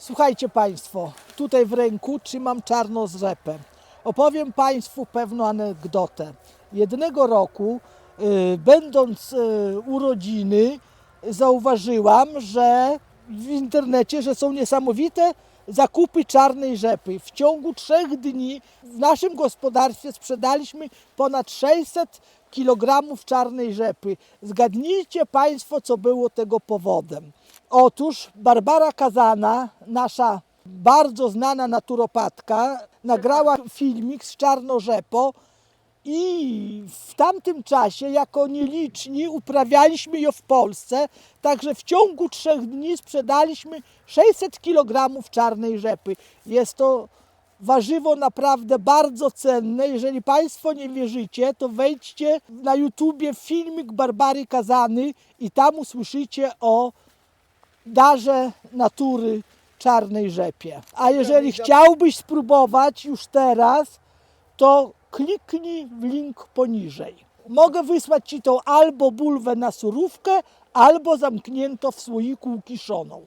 Słuchajcie Państwo, tutaj w ręku trzymam czarną zrepę. Opowiem Państwu pewną anegdotę. Jednego roku, y, będąc y, u rodziny, zauważyłam, że w internecie, że są niesamowite zakupy czarnej rzepy. W ciągu trzech dni w naszym gospodarstwie sprzedaliśmy ponad 600 kg czarnej rzepy. Zgadnijcie Państwo, co było tego powodem. Otóż Barbara Kazana, nasza bardzo znana naturopatka, nagrała filmik z czarnorzepą i w tamtym czasie, jako nieliczni, uprawialiśmy ją w Polsce, także w ciągu trzech dni sprzedaliśmy 600 kg czarnej rzepy. Jest to warzywo naprawdę bardzo cenne. Jeżeli Państwo nie wierzycie, to wejdźcie na YouTubie filmik Barbary Kazany i tam usłyszycie o darze natury czarnej rzepie. A jeżeli chciałbyś spróbować już teraz, to kliknij w link poniżej. Mogę wysłać Ci tą albo bulwę na surówkę, albo zamknięto w słoiku ukiszoną.